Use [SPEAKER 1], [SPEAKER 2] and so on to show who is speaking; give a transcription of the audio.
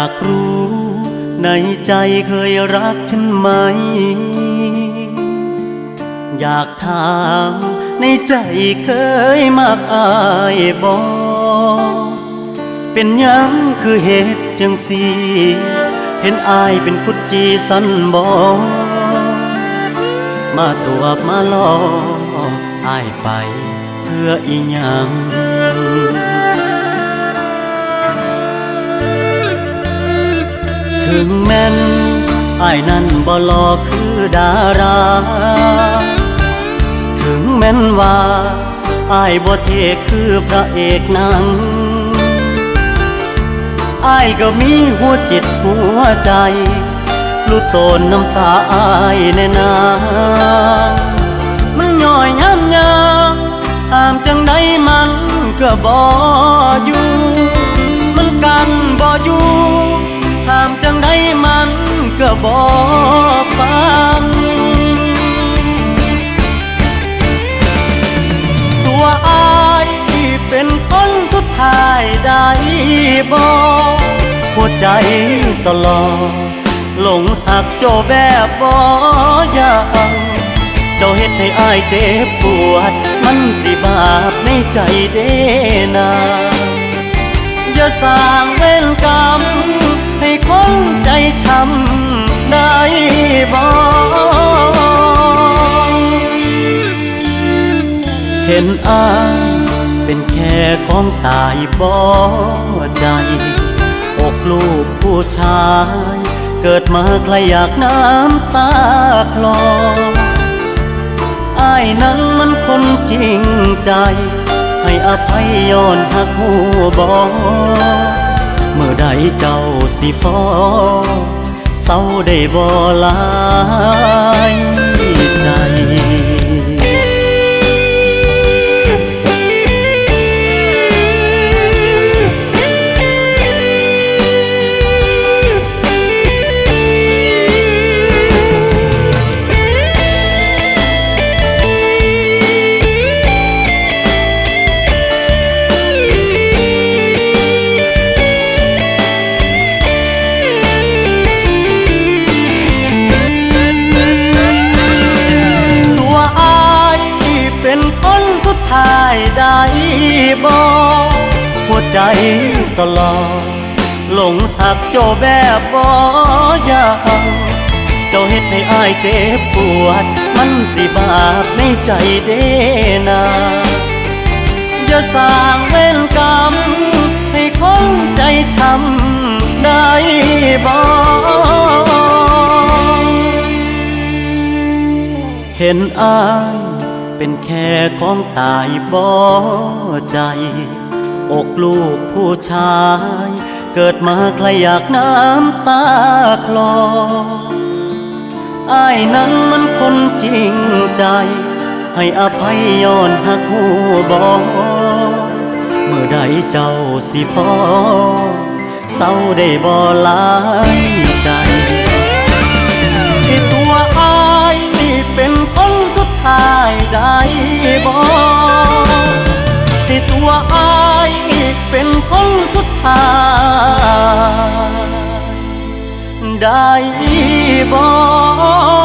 [SPEAKER 1] ากรู้ ในใจเคยรักฉันไหม อยากถามในใจเคยมากอายบอกเป็นยังคือเหตุจังสีเห็นอายเป็นคุดจีสันบอมาตัวมาลออายไปเพื่ออีหยัง ถึงแม้นไอายนั้นบ่หลอคือดารา ถึงแม้นว่าไอายบ่เทคือพระเอกนังไอายก็มีหัวจิตหัวใจรู้ตนน้ำตาอายแน่นามันย่อยย้ำยามตามจังใดมันก็บ่อยู่ บอหัวใจสลอหลงหักเจ้าแบบบ่อยางเจ้าเฮ็ดให้อายเจ็บปวด มันสิบาปในใจเด้นาอย่าสร้างเวรกรรมให้คนใจช้ำได้บ่เห็นอาย เป็นแค่ของตายบ่ใจ อกลูกผู้ชาย เกิดมาใครอยากน้ำตาคลออายนั้นมันคนจริงใจ ให้อภัยย้อนหักหูบอเมื่อใดเจ้าสิพอเศร้าได้บ่ลายใจ ได้บอกหัวใจสลอหลงหักเจ้าแบบบอยางเจ้าเฮ็ดให้อายเจ็บปวด มันสิบาปในใจเด้นาอย่าสร้างเวรกรรมให้คนใจช้ำได้บ่เห็นอาย เป็นแค่ของตายบ่ใจ อกลูกผู้ชาย เกิดมาใครอยากน้ำตาคลออายนั้นมันคนจริงใจ ให้อภัยย้อนหักหูบอเมื่อใดเจ้าสิพอเศร้าได้บ่หลายใจ ที่ตัวอายเป็นคนสุดท้าย ได้บอก